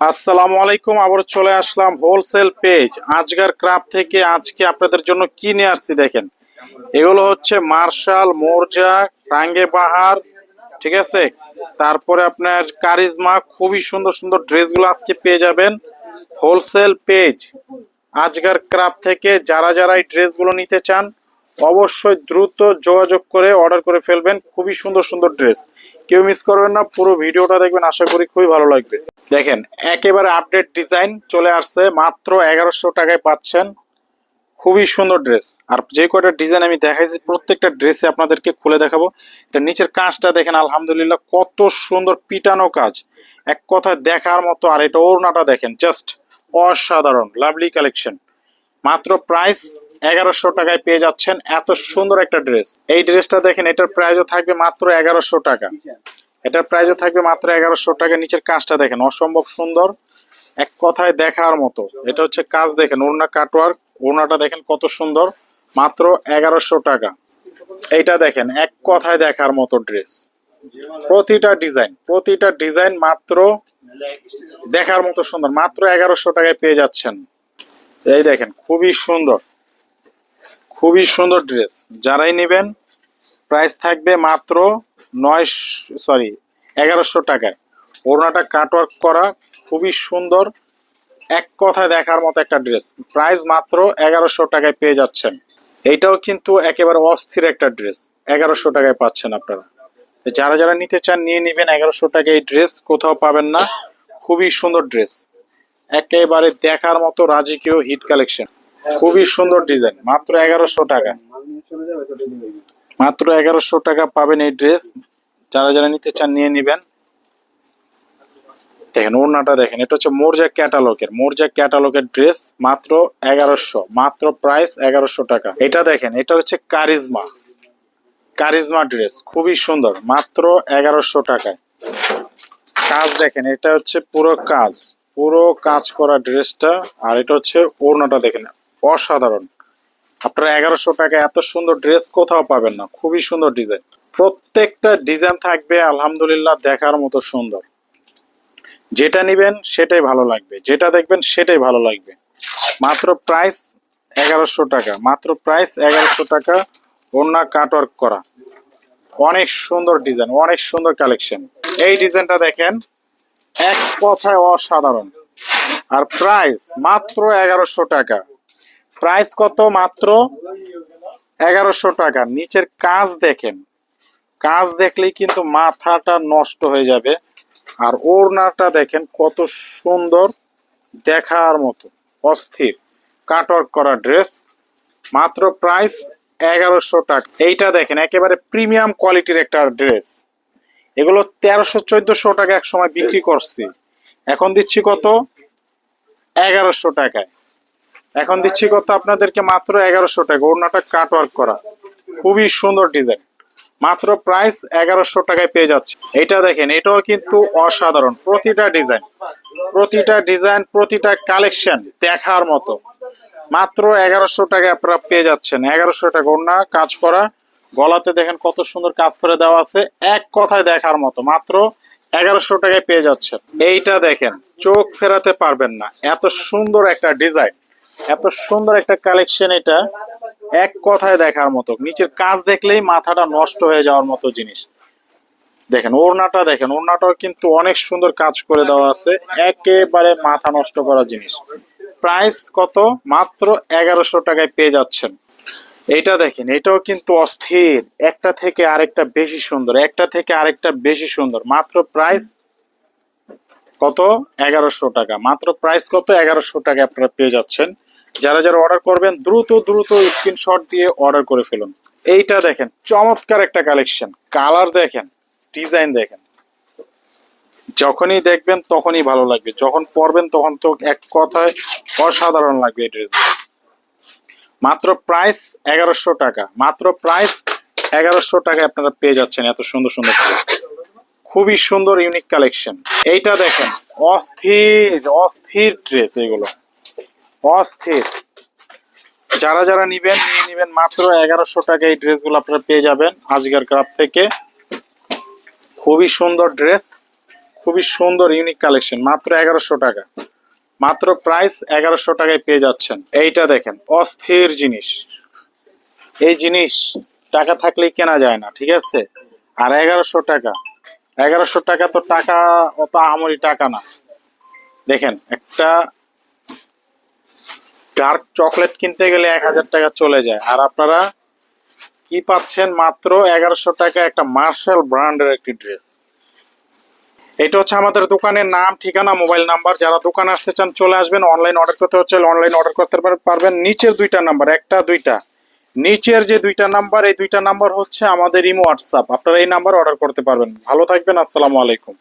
আসসালামু আলাইকুম আবার চলে আসলাম হোলসেল পেজ আজগার ক্রাফট থেকে আজকে আপনাদের জন্য কি নিয়ে আসছি দেখেন। এগুলো হচ্ছে মার্শাল, মোরজা রাঙ্গে বাহার ঠিক আছে? তারপরে আপনার কারিজমা, খুবই সুন্দর সুন্দর ড্রেসগুলো আজকে পেয়ে যাবেন হোলসেল পেজ আজগার ক্রাফট থেকে যারা যারা এই ড্রেসগুলো নিতে চান, অবশ্যই দ্রুত যোগাযোগ করে অর্ডার করে ফেলবেন। খুবই সুন্দর সুন্দর ড্রেস। কেউ মিস করবেন না, পুরো ভিডিওটা দেখবেন, আশা করি খুবই ভালো লাগবে। দেখেন, একেবারে আপডেট ডিজাইন চলে আসছে, মাত্র এগারোশো টাকায় পাচ্ছেন। খুবই সুন্দর ড্রেস আর যে কয়টা ডিজাইন আমি দেখাইছি, প্রত্যেকটা ড্রেসে আপনাদেরকে খুলে দেখাবো। এটা নিচের কাজটা দেখেন, আলহামদুলিল্লাহ, কত সুন্দর পিটানো কাজ। এক কথায় দেখার মতো, আর এটা ওড়নাটা দেখেন জাস্ট অসাধারণ লাভলি কালেকশন মাত্র প্রাইস এগারোশো টাকায় পেয়ে যাচ্ছেন, এত সুন্দর একটা ড্রেস এই ড্রেসটা দেখেন, এটার প্রাইসও থাকবে মাত্র এগারোশো টাকা। এটার প্রাইসও থাকবে মাত্র এগারোশো টাকা। নিচের কাজটা দেখেন, অসম্ভব সুন্দর। এক কথায় দেখার মতো। এটা হচ্ছে কাজ দেখেন, ওড়না কাটওয়ার্ক ওড়নাটা দেখেন কত সুন্দর। মাত্র এগারোশো টাকা। এইটা দেখেন, এক কথায় দেখার মতো ড্রেস প্রতিটা ডিজাইন প্রতিটা ডিজাইন মাত্র দেখার মতো সুন্দর। মাত্র এগারোশো টাকায় পেয়ে যাচ্ছেন। এই দেখেন, খুবই সুন্দর। খুবই সুন্দর ড্রেস যারাই নেবেন প্রাইস থাকবে মাত্র নয় সরি এগারোশো টাকায়। ওড়নাটা কাটওয়ার্ক করা, খুবই সুন্দর। এক কথায় দেখার মতো একটা ড্রেস প্রাইস মাত্র এগারোশো টাকায় পেয়ে যাচ্ছেন। এইটাও কিন্তু একেবারে অস্থির একটা ড্রেস এগারোশো টাকায় পাচ্ছেন আপনারা। যারা যারা নিতে চান, নিয়ে নেবেন এগারোশো টাকায় এই ড্রেস কোথাও পাবেন না। খুবই সুন্দর ড্রেস একেবারে দেখার মতো রাজকীয় হিট কালেকশন খুবই সুন্দর ডিজাইন মাত্র এগারোশো টাকা। মাত্র এগারোশো টাকা পাবেন এই ড্রেস যারা যারা নিতে চান নিয়ে নেবেন। দেখেন, ওড়নাটা দেখেন, এটা হচ্ছে মোরজা ক্যাটালগের মোরজা ক্যাটালগের ড্রেস মাত্র এগারোশো, মাত্র প্রাইস এগারোশো টাকা। এটা দেখেন, এটা হচ্ছে কারিজমা কারিজমা ড্রেস, খুবই সুন্দর, মাত্র এগারোশো টাকায়। কাজ দেখেন, এটা হচ্ছে পুরো কাজ পুরো কাজ করা ড্রেসটা, আর এটা হচ্ছে ওড়নাটা দেখেন, অসাধারণ। আপনারা এগারোশো টাকা এত সুন্দর ড্রেস কোথাও পাবেন না, খুবই সুন্দর ডিজাইন। প্রত্যেকটা ডিজাইন থাকবে, আলহামদুলিল্লাহ, দেখার মতো সুন্দর। যেটা নেবেন সেটাই ভালো লাগবে, যেটা দেখবেন সেটাই ভালো লাগবে। মাত্র প্রাইস এগারোশো টাকা, মাত্র প্রাইস এগারোশো টাকা, ওড়না কাটওয়ার্ক করা। অনেক সুন্দর ডিজাইন অনেক সুন্দর কালেকশন এই ডিজাইনটা দেখেন, এক কথায় অসাধারণ। আর প্রাইস মাত্র এগারোশো টাকা। প্রাইস কত? মাত্র এগারোশো টাকা। নিচের কাজ দেখেন কাজ দেখলেই কিন্তু মাথাটা নষ্ট হয়ে যাবে। আর ওড়নাটা দেখেন কত সুন্দর দেখার মতো, অস্থির। কাটওয়ার্ক করা ড্রেস, মাত্র প্রাইস এগারোশো টাকা। এইটা দেখেন, একেবারে প্রিমিয়াম কোয়ালিটির একটা ড্রেস। এগুলো তেরোশো, চোদ্দশো টাকা এক সময় বিক্রি করছি। এখন দিচ্ছি কত? এগারোশো টাকায়। এখন দিচ্ছি কত আপনাদেরকে? মাত্র এগারোশো টাকা। ওড়নাটা কাটওয়ার্ক করা। খুবই সুন্দর ডিজাইন। মাত্র প্রাইস এগারোশো টাকায় পেয়ে যাচ্ছে। এটা দেখেন, এটাও কিন্তু অসাধারণ। প্রতিটা ডিজাইন প্রতিটা ডিজাইন প্রতিটা কালেকশন দেখার মতো। মাত্র এগারোশো টাকায় আপনারা পেয়ে যাচ্ছেন। এগারোশো টাকা ওড়না, কাজ করা। গলাতে দেখেন কত সুন্দর কাজ করে দেওয়া আছে। এক কথায় দেখার মতো, মাত্র এগারোশো টাকায় পেয়ে যাচ্ছেন। এইটা দেখেন, চোখ ফেরাতে পারবেন না। এত সুন্দর একটা ডিজাইন এত সুন্দর একটা কালেকশন এটা। এক কথায় দেখার মতো, নিচের কাজ দেখলেই মাথাটা নষ্ট হয়ে যাওয়ার মতো জিনিস। দেখেন, ওড়নাটা দেখেন, ওড়নাটাও কিন্তু অনেক সুন্দর কাজ করে দেওয়া আছে, একেবারে মাথা নষ্ট করা জিনিস। প্রাইস কত? মাত্র এগারোশো টাকায় পেয়ে যাচ্ছেন। এটা দেখেন, এটাও কিন্তু অস্থির। একটা থেকে আরেকটা বেশি সুন্দর, একটা থেকে আরেকটা বেশি সুন্দর। মাত্র প্রাইস কত? এগারোশো টাকা। মাত্র প্রাইস কত? এগারোশো টাকা আপনারা পেয়ে যাচ্ছেন। যারা যারা অর্ডার করবেন, দ্রুত দ্রুত স্ক্রিনশট দিয়ে অর্ডার করে ফেলুন। এইটা দেখেন, চমৎকার একটা কালেকশন কালার দেখেন ডিজাইন দেখেন। যখনই দেখবেন, তখনই ভালো লাগবে। যখন পরবেন, তখন তো এক কথায় অসাধারণ লাগবে এই ড্রেস মাত্র প্রাইস এগারোশো টাকা। মাত্র প্রাইস এগারোশো টাকায় আপনারা পেয়ে যাচ্ছেন এত সুন্দর সুন্দর খুবই সুন্দর ইউনিক কালেকশন এইটা দেখেন, অস্থির অস্থির ড্রেস এগুলো। অস্থির। যারা যারা নিবেন, নিয়ে নিবেন মাত্র এগারোশো টাকা এই ড্রেসগুলো আপনারা পেয়ে যাবেন আজকের ক্রাফ থেকে। খুবই সুন্দর ড্রেস, খুবই সুন্দর ইউনিক কালেকশন মাত্র এগারোশো টাকা। মাত্র প্রাইস এগারোশো টাকায় পেয়ে যাচ্ছেন। এইটা দেখেন, অস্থির জিনিস। এই জিনিস টাকা থাকলেই কেনা যায় না, ঠিক আছে? আর এগারোশো টাকা এগারোশো টাকা তো টাকা, অত আহামরি টাকা না। দেখেন, একটা ডার্ক চকলেট কিনতে গেলে এক হাজার টাকা চলে যায়। আর আপনারা কি পাচ্ছেন মাত্র এগারোশো টাকা একটা মার্শাল ব্র্যান্ডের একটি ড্রেস এটা হচ্ছে আমাদের দোকানের নাম, ঠিকানা, মোবাইল নাম্বার। যারা দোকানে আসতে চান, চলে আসবেন। অনলাইন অর্ডার করতে হচ্ছে অনলাইন অর্ডার করতে পারবেন নিচের দুইটা নাম্বার একটা, দুইটা। নিচের যে দুইটা নাম্বার এই দুইটা নাম্বার হচ্ছে আমাদের ইমো হোয়াটসঅ্যাপ আপনারা এই নাম্বার অর্ডার করতে পারবেন। ভালো থাকবেন, আসসালামু আলাইকুম।